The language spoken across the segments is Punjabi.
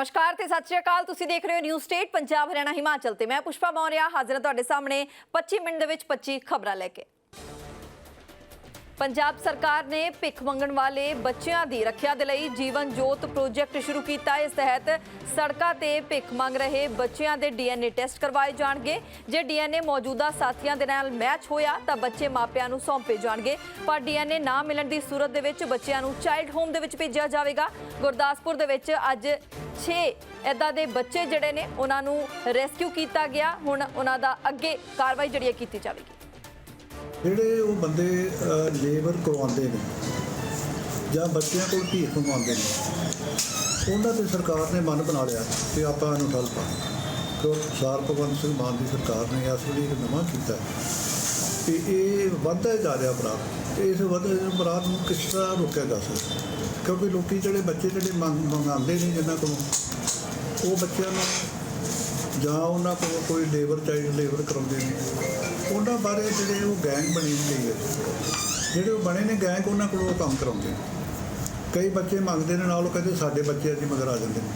ਨਮਸਕਾਰ ਤੇ ਸਤਿ ਸ਼੍ਰੀ ਅਕਾਲ। ਤੁਸੀਂ ਦੇਖ ਰਹੇ ਹੋ ਨਿਊ ਸਟੇਟ ਪੰਜਾਬ, ਹਰਿਆਣਾ, ਹਿਮਾਚਲ ਤੇ ਮੈਂ ਪੁਸ਼ਪਾ ਮੌਰਿਆ ਹਾਜ਼ਰ ਹਾਂ ਤੁਹਾਡੇ ਸਾਹਮਣੇ। 25 ਮਿੰਟ ਦੇ ਵਿੱਚ 25 ਖਬਰਾਂ ਲੈ ਕੇ। ਪੰਜਾਬ ਸਰਕਾਰ ਨੇ ਭਿੱਖ ਮੰਗਣ ਵਾਲੇ ਬੱਚਿਆਂ ਦੀ ਰੱਖਿਆ ਦੇ ਲਈ ਜੀਵਨ ਜੋਤ ਪ੍ਰੋਜੈਕਟ ਸ਼ੁਰੂ ਕੀਤਾ। ਇਸ ਤਹਿਤ ਸੜਕਾਂ ਤੇ ਭਿੱਖ ਮੰਗ ਰਹੇ ਬੱਚਿਆਂ ਦੇ ਡੀਐਨਏ ਟੈਸਟ ਕਰਵਾਏ ਜਾਣਗੇ। ਜੇ ਡੀਐਨਏ ਮੌਜੂਦਾ ਸਾਥੀਆਂ ਦੇ ਨਾਲ ਮੈਚ ਹੋਇਆ ਤਾਂ ਬੱਚੇ ਮਾਪਿਆਂ ਨੂੰ ਸੌਂਪੇ ਜਾਣਗੇ। ਪਰ ਡੀਐਨਏ ਨਾ ਮਿਲਣ ਦੀ ਸੂਰਤ ਦੇ ਵਿੱਚ ਬੱਚਿਆਂ ਨੂੰ ਚਾਈਲਡ ਹੋਮ ਦੇ ਵਿੱਚ ਭੇਜਿਆ ਜਾਵੇਗਾ। ਗੁਰਦਾਸਪੁਰ ਦੇ ਵਿੱਚ ਅੱਜ 6 ਐਦਾਂ ਦੇ ਬੱਚੇ ਜਿਹੜੇ ਨੇ, ਉਹਨਾਂ ਨੂੰ ਰੈਸਕਿਊ ਕੀਤਾ ਗਿਆ। ਹੁਣ ਉਹਨਾਂ ਦਾ ਅੱਗੇ ਕਾਰਵਾਈ ਜਿਹੜੀ ਹੈ ਕੀਤੀ ਜਾਵੇਗੀ। ਜਿਹੜੇ ਉਹ ਬੰਦੇ ਲੇਬਰ ਕਰਵਾਉਂਦੇ ਨੇ ਜਾਂ ਬੱਚਿਆਂ ਕੋਲ ਭੀਖ ਮੰਗਵਾਉਂਦੇ ਨੇ, ਉਹਨਾਂ ਤੇ ਸਰਕਾਰ ਨੇ ਮਨ ਬਣਾ ਲਿਆ ਕਿ ਆਪਾਂ ਇਹਨੂੰ ਠੱਲ ਪਾ ਕਿਉਂ? ਸਾਰ ਭਗਵੰਤ ਸਿੰਘ ਮਾਨ ਦੀ ਸਰਕਾਰ ਨੇ ਇਸ ਵੇਲੇ ਇੱਕ ਨਵਾਂ ਕੀਤਾ ਕਿ ਇਹ ਵੱਧਦਾ ਜਾ ਰਿਹਾ ਅਪਰਾਧ ਇਸ ਵਧਦੇ ਅਪਰਾਧ ਨੂੰ ਕਿਸ ਤਰ੍ਹਾਂ ਰੋਕਿਆ ਜਾ ਸਕਦਾ ਕਿਉਂਕਿ ਲੋਕੀ ਜਿਹੜੇ ਬੱਚੇ ਜਿਹੜੇ ਮੰਗ, ਮੰਗਾਉਂਦੇ ਨੇ ਜਿਨ੍ਹਾਂ ਕੋਲੋਂ, ਉਹ ਬੱਚਿਆਂ ਨੂੰ ਜਾਂ ਉਹਨਾਂ ਕੋਲ ਕੋਈ ਲੇਬਰ ਚਾਈਲਡ ਲੇਬਰ ਕਰਾਉਂਦੇ ਨੇ ਉਹਨਾਂ ਬਾਰੇ ਜਿਹੜੇ ਉਹ ਗੈਂਗ ਬਣੀ ਹੋਈ ਹੈ, ਜਿਹੜੇ ਉਹ ਬਣੇ ਨੇ ਗੈਂਗ, ਉਹਨਾਂ ਕੋਲੋਂ ਉਹ ਕੰਮ ਕਰਾਉਂਦੇ ਨੇ। ਕਈ ਬੱਚੇ ਮੰਗਦੇ ਨੇ, ਨਾਲ ਉਹ ਕਹਿੰਦੇ ਸਾਡੇ ਬੱਚੇ ਅਸੀਂ ਮਗਰ ਆ ਜਾਂਦੇ ਨੇ।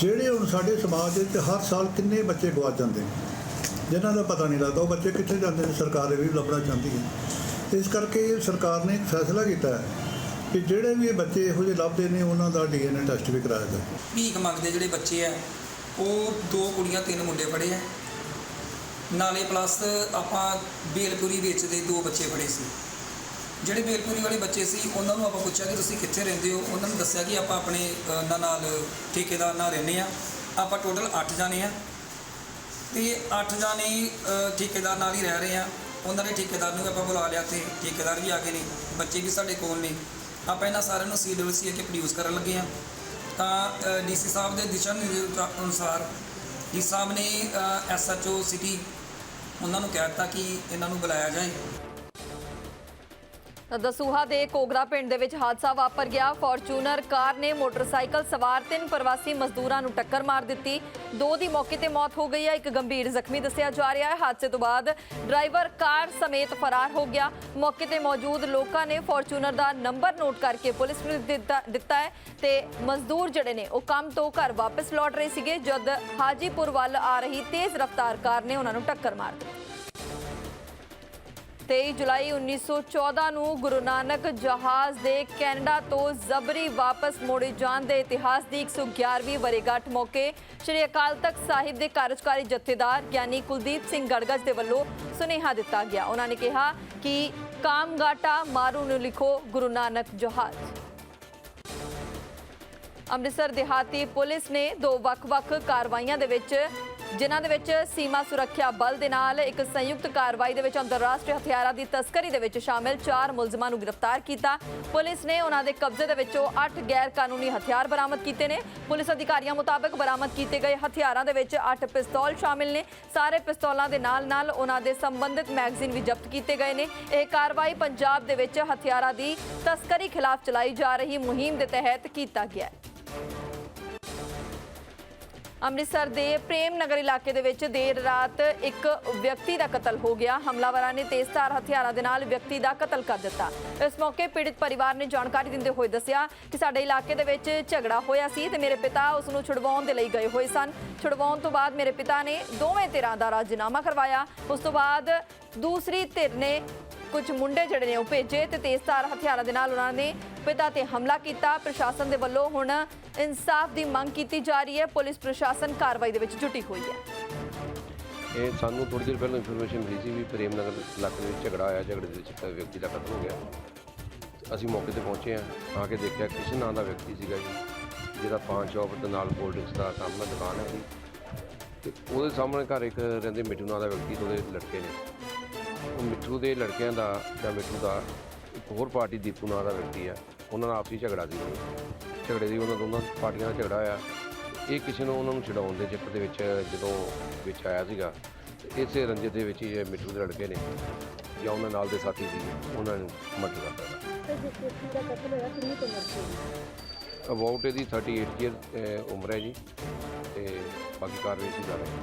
ਜਿਹੜੇ ਹੁਣ ਸਾਡੇ ਸਮਾਜ ਵਿੱਚ ਹਰ ਸਾਲ ਕਿੰਨੇ ਬੱਚੇ ਗਵਾ ਜਾਂਦੇ ਨੇ, ਜਿਨ੍ਹਾਂ ਦਾ ਪਤਾ ਨਹੀਂ ਲੱਗਦਾ, ਉਹ ਬੱਚੇ ਕਿੱਥੇ ਜਾਂਦੇ ਨੇ, ਸਰਕਾਰ ਇਹ ਵੀ ਲੱਭਣਾ ਚਾਹੁੰਦੀ ਹੈ। ਇਸ ਕਰਕੇ ਸਰਕਾਰ ਨੇ ਇੱਕ ਫੈਸਲਾ ਕੀਤਾ ਹੈ ਕਿ ਜਿਹੜੇ ਵੀ ਇਹ ਬੱਚੇ ਇਹੋ ਜਿਹੇ ਲੱਭਦੇ ਨੇ, ਉਹਨਾਂ ਦਾ ਡੀਐਨਏ ਟੈਸਟ ਵੀ ਕਰਾਇਆ ਜਾਵੇ। ਭੀਖ ਮੰਗਦੇ ਜਿਹੜੇ ਬੱਚੇ ਆ, ਉਹ ਦੋ ਕੁੜੀਆਂ, ਤਿੰਨ ਮੁੰਡੇ ਫੜੇ ਆ। ਨਾਲੇ ਪਲੱਸ ਆਪਾਂ ਬੇਲਪੁਰੀ ਵੇਚਦੇ ਦੋ ਬੱਚੇ ਫੜੇ ਸੀ। ਜਿਹੜੇ ਬੇਲਪੁਰੀ ਵਾਲੇ ਬੱਚੇ ਸੀ, ਉਹਨਾਂ ਨੂੰ ਆਪਾਂ ਪੁੱਛਿਆ ਕਿ ਤੁਸੀਂ ਕਿੱਥੇ ਰਹਿੰਦੇ ਹੋ? ਉਹਨਾਂ ਨੂੰ ਦੱਸਿਆ ਕਿ ਆਪਾਂ ਆਪਣੇ ਉਹਨਾਂ ਨਾਲ ਠੇਕੇਦਾਰ ਨਾਲ ਰਹਿੰਦੇ ਆ ਆਪਾਂ ਟੋਟਲ 8 ਜਾਣੇ ਆ ਤੇ 8 ਜਾਣੇ ਠੇਕੇਦਾਰ ਨਾਲ ਹੀ ਰਹਿ ਰਹੇ ਆ ਉਹਨਾਂ ਨੇ ਠੇਕੇਦਾਰ ਨੂੰ ਵੀ ਆਪਾਂ ਬੁਲਾ ਲਿਆ ਤੇ ਠੇਕੇਦਾਰ ਵੀ ਆ ਗਏ ਨੇ। ਬੱਚੇ ਵੀ ਸਾਡੇ ਕੋਲ ਨੇ। ਆਪਾਂ ਇਹਨਾਂ ਸਾਰਿਆਂ ਨੂੰ ਸੀਡਬਲਸੀ ਅੱਗੇ ਪ੍ਰੋਡਿਊਸ ਕਰਨ ਲੱਗੇ ਆ ਤਾਂ ਡੀਸੀ ਸਾਹਿਬ ਦੇ ਦਿਸ਼ਾ ਨਿਰਦੇਸ਼ਾਂ ਅਨੁਸਾਰ ਡੀ ਸਾਹਿਬ ਨੇ ਐਸਐਚਓ ਸਿਟੀ ਉਹਨਾਂ ਨੂੰ ਕਹਿ ਦਿੱਤਾ ਕਿ ਇਹਨਾਂ ਨੂੰ ਬੁਲਾਇਆ ਜਾਏ। ਦਸੂਹਾ ਦੇ ਕੋਗਰਾ ਪਿੰਡ ਦੇ ਵਿੱਚ ਹਾਦਸਾ ਵਾਪਰ ਗਿਆ। ਫੋਰਚੂਨਰ ਕਾਰ ਨੇ ਮੋਟਰਸਾਈਕਲ ਸਵਾਰ ਤਿੰਨ ਪ੍ਰਵਾਸੀ ਮਜ਼ਦੂਰਾਂ ਨੂੰ ਟੱਕਰ ਮਾਰ ਦਿੱਤੀ। ਦੋ ਦੀ ਮੌਕੇ ਤੇ ਮੌਤ ਹੋ ਗਈ ਹੈ। ਇੱਕ ਗੰਭੀਰ ਜ਼ਖਮੀ ਦੱਸਿਆ ਜਾ ਰਿਹਾ ਹੈ। ਹਾਦਸੇ ਤੋਂ ਬਾਅਦ ਡਰਾਈਵਰ ਕਾਰ ਸਮੇਤ ਫਰਾਰ ਹੋ ਗਿਆ। ਮੌਕੇ ਤੇ ਮੌਜੂਦ ਲੋਕਾਂ ਨੇ ਫੋਰਚੂਨਰ ਦਾ ਨੰਬਰ ਨੋਟ ਕਰਕੇ ਪੁਲਿਸ ਨੂੰ ਦਿੱਤਾ ਦਿੱਤਾ ਹੈ ਤੇ ਮਜ਼ਦੂਰ ਜਿਹੜੇ ਨੇ, ਉਹ ਕੰਮ ਤੋਂ ਘਰ ਵਾਪਸ ਲੌਟ ਰਹੇ ਸੀਗੇ। ਜਦ ਹਾਜੀਪੁਰ ਵੱਲ ਆ ਰਹੀ ਤੇਜ਼ ਰਫ਼ਤਾਰ ਕਾਰ ਨੇ ਉਹਨਾਂ ਨੂੰ ਟੱਕਰ ਮਾਰ ਦਿੱਤੀ। 23 ਜੁਲਾਈ 1914 ਨੂੰ ਗੁਰੂ ਨਾਨਕ ਜਹਾਜ਼ ਦੇ ਕੈਨੇਡਾ ਤੋਂ ਜ਼ਬਰੀ ਵਾਪਸ ਮੋੜੇ ਜਾਣ ਦੇ ਇਤਿਹਾਸ ਦੀ 111ਵੀਂ ਵਰੇਗੰਢ ਮੌਕੇ ਸ਼੍ਰੀ ਅਕਾਲ ਤਖਤ ਸਾਹਿਬ ਦੇ ਕਾਰਜਕਾਰੀ ਜਥੇਦਾਰ ਗਿਆਨੀ ਕੁਲਦੀਪ ਸਿੰਘ ਗੜਗੜ ਦੇ ਵੱਲੋਂ ਸੁਨੇਹਾ ਦਿੱਤਾ ਗਿਆ। ਉਹਨਾਂ ਨੇ ਕਿਹਾ ਕਿ ਕਾਮਗਾਟਾ ਮਾਰੂ ਨੂੰ ਲਿਖੋ ਗੁਰੂ ਨਾਨਕ ਜਹਾਜ਼। ਅੰਮ੍ਰਿਤਸਰ ਦਿਹਾਤੀ ਪੁਲਿਸ ਨੇ ਦੋ ਵੱਖ-ਵੱਖ ਕਾਰਵਾਈਆਂ ਦੇ ਵਿੱਚ ਜਿਨ੍ਹਾਂ ਦੇ ਵਿੱਚ ਸੀਮਾ ਸੁਰੱਖਿਆ ਬਲ ਦੇ ਨਾਲ ਇੱਕ ਸੰਯੁਕਤ ਕਾਰਵਾਈ ਦੇ ਵਿੱਚ ਅੰਤਰਰਾਸ਼ਟਰੀ ਹਥਿਆਰਾਂ ਦੀ ਤਸਕਰੀ ਦੇ ਵਿੱਚ ਸ਼ਾਮਿਲ 4 ਮੁਲਜ਼ਮਾਂ ਨੂੰ ਗ੍ਰਿਫਤਾਰ ਕੀਤਾ। ਪੁਲਿਸ ਨੇ ਉਹਨਾਂ ਦੇ ਕਬਜ਼ੇ ਦੇ ਵਿੱਚੋਂ 8 ਗੈਰ ਕਾਨੂੰਨੀ ਹਥਿਆਰ ਬਰਾਮਦ ਕੀਤੇ ਨੇ। ਪੁਲਿਸ ਅਧਿਕਾਰੀਆਂ ਮੁਤਾਬਕ ਬਰਾਮਦ ਕੀਤੇ ਗਏ ਹਥਿਆਰਾਂ ਦੇ ਵਿੱਚ 8 ਪਿਸਤੌਲ ਸ਼ਾਮਿਲ ਨੇ। ਸਾਰੇ ਪਿਸਤੌਲਾਂ ਦੇ ਨਾਲ-ਨਾਲ ਉਹਨਾਂ ਦੇ ਸੰਬੰਧਿਤ ਮੈਗਜ਼ੀਨ ਵੀ ਜ਼ਬਤ ਕੀਤੇ ਗਏ ਨੇ। ਇਹ ਕਾਰਵਾਈ ਪੰਜਾਬ ਦੇ ਵਿੱਚ ਹਥਿਆਰਾਂ ਦੀ ਤਸਕਰੀ ਖਿਲਾਫ ਚਲਾਈ ਜਾ ਰਹੀ ਮੁਹਿੰਮ ਦੇ ਤਹਿਤ ਕੀਤਾ ਗਿਆ ਹੈ। ਅੰਮ੍ਰਿਤਸਰ ਦੇ ਪ੍ਰੇਮ ਨਗਰ ਇਲਾਕੇ ਦੇ ਵਿੱਚ ਦੇਰ ਰਾਤ ਇੱਕ ਵਿਅਕਤੀ ਦਾ ਕਤਲ ਹੋ ਗਿਆ। ਹਮਲਾਵਰਾਂ ਨੇ ਤੇਜ਼ਧਾਰ ਹਥਿਆਰਾਂ ਦੇ ਨਾਲ ਵਿਅਕਤੀ ਦਾ ਕਤਲ ਕਰ ਦਿੱਤਾ। ਇਸ ਮੌਕੇ ਪੀੜਿਤ ਪਰਿਵਾਰ ਨੇ ਜਾਣਕਾਰੀ ਦਿੰਦੇ ਹੋਏ ਦੱਸਿਆ ਕਿ ਸਾਡੇ ਇਲਾਕੇ ਦੇ ਵਿੱਚ ਝਗੜਾ ਹੋਇਆ ਸੀ ਤੇ ਮੇਰੇ ਪਿਤਾ ਉਸ ਨੂੰ ਛੁਡਵਾਉਣ ਦੇ ਲਈ ਗਏ ਹੋਏ ਸਨ। ਛੁਡਵਾਉਣ ਤੋਂ ਬਾਅਦ ਮੇਰੇ ਪਿਤਾ ਨੇ ਦੋਵੇਂ ਧਿਰਾਂ ਦਾ ਰਾਜੀਨਾਮਾ ਕਰਵਾਇਆ। ਉਸ ਤੋਂ ਬਾਅਦ ਦੂਸਰੀ ਧਿਰ ਨੇ ਕੁਝ ਮੁੰਡੇ ਜਿਹੜੇ ਨੇ ਉਹ ਭੇਜੇ ਤੇ ਤੇਜ਼ਧਾਰ ਹਥਿਆਰਾਂ ਦੇ ਨਾਲ ਉਹਨਾਂ ਨੇ ਪਿਤਾ ਤੇ ਹਮਲਾ ਕੀਤਾ। ਪ੍ਰਸ਼ਾਸਨ ਦੇ ਵੱਲੋਂ ਹੁਣ ਇਨਸਾਫ ਦੀ ਮੰਗ ਕੀਤੀ ਜਾ ਰਹੀ ਹੈ। ਪੁਲਿਸ ਪ੍ਰਸ਼ਾਸਨ ਕਾਰਵਾਈ ਦੇ ਵਿੱਚ ਜੁਟੀ ਹੋਈ ਹੈ। ਇਹ ਸਾਨੂੰ ਥੋੜੀ ਦੇਰ ਪਹਿਲਾਂ ਇਨਫੋਰਮੇਸ਼ਨ ਮਿਲੀ ਸੀ ਵੀ ਪ੍ਰੇਮ ਨਗਰ ਇਲਾਕੇ ਵਿੱਚ ਝਗੜਾ ਆਇਆ ਝਗੜੇ ਦੇ ਵਿੱਚ ਇੱਕ ਵਿਅਕਤੀ ਦਾ ਕਤਲ ਹੋ ਗਿਆ। ਅਸੀਂ ਮੌਕੇ ਤੇ ਪਹੁੰਚੇ ਹਾਂ। ਆ ਕੇ ਦੇਖਿਆ ਕ੍ਰਿਸ਼ਨ ਨਾਂ ਦਾ ਵਿਅਕਤੀ ਸੀਗਾ ਜੀ, ਜਿਹਦਾ ਪਾਨ ਸ਼ਾਪ ਤੇ ਨਾਲ ਕੋਲਡ ਡਰਿੰਕਸ ਦਾ ਕੰਮ ਦੁਕਾਨ ਹੈ ਜੀ। ਤੇ ਉਹਦੇ ਸਾਹਮਣੇ ਘਰ ਇੱਕ ਰਹਿੰਦੇ ਮਿੱਠੂ ਨਾਂ ਦਾ ਵਿਅਕਤੀ ਉਹਦੇ ਲੜਕੇ ਨੇ। ਮਿੱਠੂ ਦੇ ਲੜਕਿਆਂ ਦਾ ਜਾਂ ਮਿੱਠੂ ਦਾ ਇੱਕ ਹੋਰ ਪਾਰਟੀ ਦੀਪੂ ਨਾਂ ਦਾ ਵਿਅਕਤੀ ਹੈ ਉਹਨਾਂ ਦਾ ਆਪਸੀ ਝਗੜਾ ਸੀ ਝਗੜੇ ਦੀ ਉਹਨਾਂ ਦੋਨਾਂ ਪਾਰਟੀਆਂ ਦਾ ਝਗੜਾ ਆਇਆ ਇਹ ਕਿਸੇ ਨੂੰ ਉਹਨਾਂ ਨੂੰ ਛਡਾਉਣ ਦੇ ਚੱਕਰ ਦੇ ਵਿੱਚ ਜਦੋਂ ਵਿੱਚ ਆਇਆ ਸੀਗਾ ਇਸੇ ਰੰਜੇ ਦੇ ਵਿੱਚ ਹੀ ਇਹ ਮਿੱਠੂ ਦੇ ਲੜਕੇ ਨੇ ਜਾਂ ਉਹਨਾਂ ਨਾਲ ਦੇ ਸਾਥੀ ਸੀ ਉਹਨਾਂ ਨੂੰ ਮਰਡਰ ਕਰ ਦਿੱਤਾ। ਤੇ ਜਿਸ ਵਿਅਕਤੀ ਦਾ ਕਤਲ ਹੋਇਆ ਕਿੰਨੀ ਕੁ ਉਮਰ ਸੀ? ਅਬਾਊਟ ਇਹਦੀ 38 ਈਅਰ ਉਮਰ ਹੈ ਜੀ ਤੇ ਬਾਕੀ ਕਾਰਵਾਈ ਸੀ ਕਰ ਰਹੇ ਹਾਂ।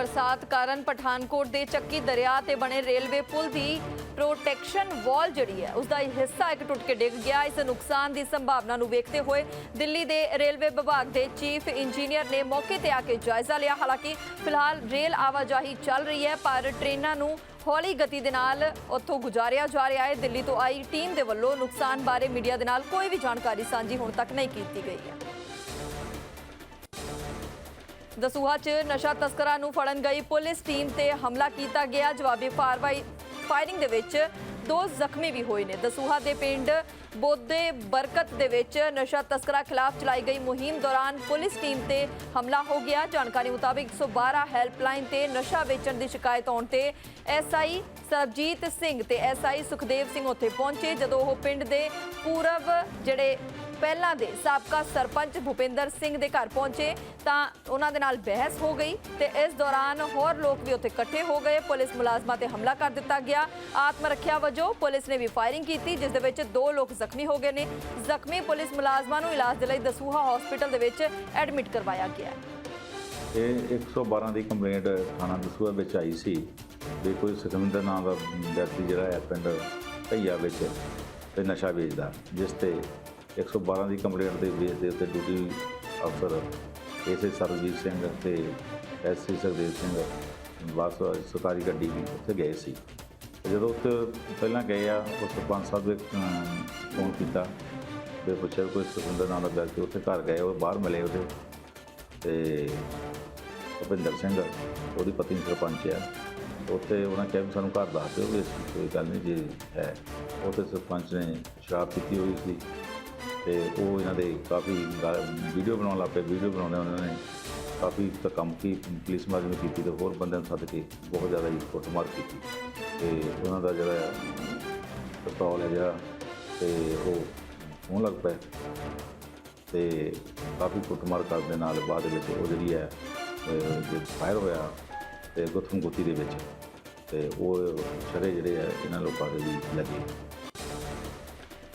ਬਰਸਾਤ ਕਾਰਨ ਪਠਾਨਕੋਟ ਦੇ ਚੱਕੀ ਦਰਿਆ ਤੇ ਬਣੇ ਰੇਲਵੇ ਪੁਲ ਦੀ ਪ੍ਰੋਟੈਕਸ਼ਨ ਵਾਲ ਜਿਹੜੀ ਹੈ ਉਸ ਦਾ ਹਿੱਸਾ ਇੱਕ ਟੁੱਟ ਕੇ ਡਿੱਗ ਗਿਆ। ਇਸ ਨੁਕਸਾਨ ਦੀ ਸੰਭਾਵਨਾ ਨੂੰ ਵੇਖਦੇ ਹੋਏ ਦਿੱਲੀ ਦੇ ਰੇਲਵੇ ਵਿਭਾਗ ਦੇ ਚੀਫ ਇੰਜੀਨੀਅਰ ਨੇ ਮੌਕੇ ਤੇ ਆ ਕੇ ਜਾਇਜ਼ਾ ਲਿਆ। ਹਾਲਾਂਕਿ, ਫਿਲਹਾਲ ਰੇਲ ਆਵਾਜਾਈ ਚੱਲ ਰਹੀ ਹੈ, ਪਰ ਟ੍ਰੇਨਾਂ ਨੂੰ ਹੌਲੀ ਗਤੀ ਦੇ ਨਾਲ ਉੱਥੋਂ ਗੁਜ਼ਾਰਿਆ ਜਾ ਰਿਹਾ ਹੈ। ਦਿੱਲੀ ਤੋਂ ਆਈ ਟੀਮ ਦੇ ਵੱਲੋਂ ਨੁਕਸਾਨ ਬਾਰੇ ਮੀਡੀਆ ਦੇ ਨਾਲ ਕੋਈ ਵੀ ਜਾਣਕਾਰੀ ਸਾਂਝੀ ਹੁਣ ਤੱਕ ਨਹੀਂ ਕੀਤੀ ਗਈ ਹੈ। ਦਸੂਹਾ 'ਚ ਨਸ਼ਾ ਤਸਕਰਾਂ ਨੂੰ ਫੜਨ ਗਈ ਪੁਲਿਸ ਟੀਮ ਤੇ ਹਮਲਾ ਕੀਤਾ ਗਿਆ। ਜਵਾਬੀ ਫਾਰਵਾਈ ਫਾਇਰਿੰਗ ਦੇ ਵਿੱਚ ਦੋ ਜ਼ਖਮੀ ਵੀ ਹੋਏ ਨੇ। ਦਸੂਹਾ ਦੇ ਪਿੰਡ ਬੋਦੇ ਬਰਕਤ ਦੇ ਵਿੱਚ ਨਸ਼ਾ ਤਸਕਰਾਂ ਖਿਲਾਫ ਚਲਾਈ ਗਈ ਮੁਹਿੰਮ ਦੌਰਾਨ ਪੁਲਿਸ ਟੀਮ ਤੇ ਹਮਲਾ ਹੋ ਗਿਆ। ਜਾਣਕਾਰੀ ਮੁਤਾਬਿਕ 112 ਹੈਲਪਲਾਈਨ ਤੇ ਨਸ਼ਾ ਵੇਚਣ ਦੀ ਸ਼ਿਕਾਇਤ ਆਉਣ ਤੇ ਐਸਆਈ ਸਰਬਜੀਤ ਸਿੰਘ ਤੇ ਐਸਆਈ ਸੁਖਦੇਵ ਸਿੰਘ ਉੱਥੇ ਪਹੁੰਚੇ, ਜਦੋਂ ਉਹ ਪਿੰਡ ਦੇ ਪੂਰਬ ਜਿਹੜੇ ਪਹਿਲਾਂ ਦੇ ਸਾਬਕਾ ਸਰਪੰਚ ਭੁਪਿੰਦਰ ਸਿੰਘ ਦੇ ਘਰ ਪਹੁੰਚੇ ਤਾਂ ਉਹਨਾਂ ਦੇ ਨਾਲ ਬਹਿਸ ਹੋ ਗਈ ਤੇ ਇਸ ਦੌਰਾਨ ਹੋਰ ਲੋਕ ਵੀ ਉੱਥੇ ਇਕੱਠੇ ਹੋ ਗਏ। ਪੁਲਿਸ ਮੁਲਾਜ਼ਮਾਂ ਤੇ ਹਮਲਾ ਕਰ ਦਿੱਤਾ ਗਿਆ। ਆਤਮ ਰੱਖਿਆ ਵਜੋਂ ਪੁਲਿਸ ਨੇ ਵੀ ਫਾਇਰਿੰਗ ਕੀਤੀ, ਜਿਸ ਦੇ ਵਿੱਚ ਦੋ ਲੋਕ ਜ਼ਖਮੀ ਹੋ ਗਏ ਨੇ। ਜ਼ਖਮੀ ਪੁਲਿਸ ਮੁਲਾਜ਼ਮਾਂ ਨੂੰ ਇਲਾਜ ਦੇ ਲਈ ਦਸੂਹਾ ਹਸਪੀਟਲ ਦੇ ਵਿੱਚ ਐਡਮਿਟ ਕਰਵਾਇਆ ਗਿਆ। ਹੈ ਇਹ 112 ਦੀ ਕੰਪਲੇਂਟ ਥਾਣਾ ਦਸੂਹਾ ਵਿੱਚ ਆਈ ਸੀ ਵੀ ਕੋਈ ਸੁਖਮਿੰਦਰ ਨਾਮ ਦਾ ਵਿਅਕਤੀ ਜਿਹੜਾ ਹੈ ਪਿੰਡ ਢਈਆ ਵਿੱਚ ਤੇ ਨਸ਼ਾ ਵੇਚਦਾ, ਜਿਸ ਤੇ 112 ਦੀ ਕੰਪਲੇਂਟ ਦੇ ਬੇਸ ਦੇ ਉੱਤੇ ਡਿਊਟੀ ਅਫਸਰ ਐਸਏ ਸਰਬਜੀਤ ਸਿੰਘ ਤੇ ਐਸਸੀ ਸਰਦੇਵ ਸਿੰਘ ਬੱਸ ਸਰਕਾਰੀ ਗੱਡੀ ਵੀ ਉੱਥੇ ਗਏ ਸੀ। ਤੇ ਜਦੋਂ ਉੱਥੇ ਪਹਿਲਾਂ ਗਏ ਆ, ਉਸ ਸਰਪੰਚ ਸਾਹਿਬ ਦੇ ਫੋਨ ਕੀਤਾ ਤੇ ਪੁੱਛਿਆ ਕੋਈ ਸੁਖਮਿੰਦਰ ਨਾਮ ਦਾ ਵਿਅਕਤੀ ਉੱਥੇ ਘਰ ਗਏ ਉਹ ਬਾਹਰ ਮਿਲੇ ਉਹਦੇ। ਤੇ ਭੁਪਿੰਦਰ ਸਿੰਘ, ਉਹਦੀ ਪਤਨੀ ਸਰਪੰਚ ਆ। ਉੱਥੇ ਉਹਨਾਂ ਕਿਹਾ ਵੀ ਸਾਨੂੰ ਘਰ ਦੱਸ ਦਿਓ ਇਸ ਕੋਈ ਗੱਲ ਨਹੀਂ ਜੇ ਹੈ। ਉੱਥੇ ਸਰਪੰਚ ਨੇ ਸ਼ਰਾਬ ਪੀਤੀ ਹੋਈ ਸੀ। ਤੇ ਉਹ ਇਹਨਾਂ ਦੇ ਕਾਫੀ ਵੀਡੀਓ ਬਣਾਉਣ ਲੱਗ ਪਏ ਵੀਡੀਓ ਬਣਾਉਂਦੇ ਉਹਨਾਂ ਨੇ ਕਾਫੀ ਧੱਕਾਮੁੱਕੀ ਪੁਲਿਸ ਮੁਲਾਜ਼ਮ ਕੀਤੀ ਤੇ ਹੋਰ ਬੰਦਿਆਂ ਨੂੰ ਸੱਦ ਕੇ ਬਹੁਤ ਜ਼ਿਆਦਾ ਹੀ ਕੁੱਟਮਾਰ ਕੀਤੀ। ਤੇ ਉਹਨਾਂ ਦਾ ਜਿਹੜਾ ਆ, ਪਿਸਤੌਲ ਹੈ ਜਿਹੜਾ ਤੇ ਉਹ ਹੋਣ ਲੱਗ ਪਿਆ। ਤੇ ਕਾਫੀ ਕੁੱਟਮਾਰ ਕਰਨ ਦੇ ਨਾਲ ਬਾਅਦ ਵਿੱਚ ਉਹ ਜਿਹੜੀ ਹੈ ਜੇ ਫਾਇਰ ਹੋਇਆ ਤੇ ਗੁੱਥਮ ਗੁੱਤੀ ਦੇ ਵਿੱਚ ਤੇ ਉਹ ਛੜੇ ਜਿਹੜੇ ਆ ਇਹਨਾਂ ਲੋਕਾਂ ਦੇ ਵੀ ਲੱਗੇ।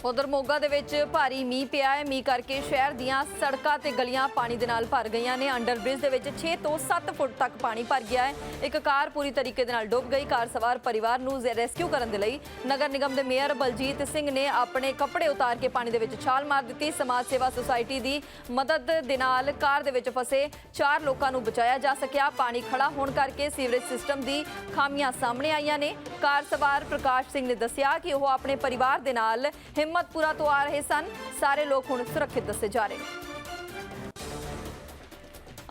ਉਧਰ ਮੋਗਾ ਦੇ ਵਿੱਚ ਭਾਰੀ ਮੀਂਹ ਪਿਆ ਹੈ। ਮੀਂਹ ਕਰਕੇ ਸ਼ਹਿਰ ਦੀਆਂ ਸੜਕਾਂ ਤੇ ਗਲੀਆਂ ਪਾਣੀ ਦੇ ਨਾਲ ਭਰ ਗਈਆਂ ਨੇ। ਅੰਡਰ ਬ੍ਰਿਜ ਦੇ ਵਿੱਚ 6 ਤੋਂ 7 ਫੁੱਟ ਤੱਕ ਪਾਣੀ ਭਰ ਗਿਆ ਹੈ। ਇੱਕ ਕਾਰ ਪੂਰੀ ਤਰੀਕੇ ਦੇ ਨਾਲ ਡੁੱਬ ਗਈ। ਕਾਰ ਸਵਾਰ ਪਰਿਵਾਰ ਨੂੰ ਰੈਸਕਿਊ ਕਰਨ ਦੇ ਲਈ ਨਗਰ ਨਿਗਮ ਦੇ ਮੇਅਰ ਬਲਜੀਤ ਸਿੰਘ ਨੇ ਆਪਣੇ ਕੱਪੜੇ ਉਤਾਰ ਕੇ ਪਾਣੀ ਦੇ ਵਿੱਚ ਛਾਲ ਮਾਰ ਦਿੱਤੀ। ਸਮਾਜ ਸੇਵਾ ਸੁਸਾਇਟੀ ਦੀ ਮਦਦ ਦੇ ਨਾਲ ਕਾਰ ਦੇ ਵਿੱਚ ਫਸੇ ਚਾਰ ਲੋਕਾਂ ਨੂੰ ਬਚਾਇਆ ਜਾ ਸਕਿਆ। ਪਾਣੀ ਖੜਾ ਹੋਣ ਕਰਕੇ ਸੀਵਰੇਜ ਸਿਸਟਮ ਦੀ ਖਾਮੀਆਂ ਸਾਹਮਣੇ ਆਈਆਂ ਨੇ। ਕਾਰ ਸਵਾਰ ਪ੍ਰਕਾਸ਼ ਸਿੰਘ ਨੇ ਦੱਸਿਆ ਕਿ ਉਹ ਆਪਣੇ ਪਰਿਵਾਰ ਦੇ ਨਾਲ ਹਿੰਮ ਹਿੰਮਤਪੁਰਾ ਤੋਂ ਆ ਰਹੇ ਸਨ। ਸਾਰੇ ਲੋਕ ਹੁਣ ਸੁਰੱਖਿਅਤ ਦੱਸੇ ਜਾ ਰਹੇ ਨੇ।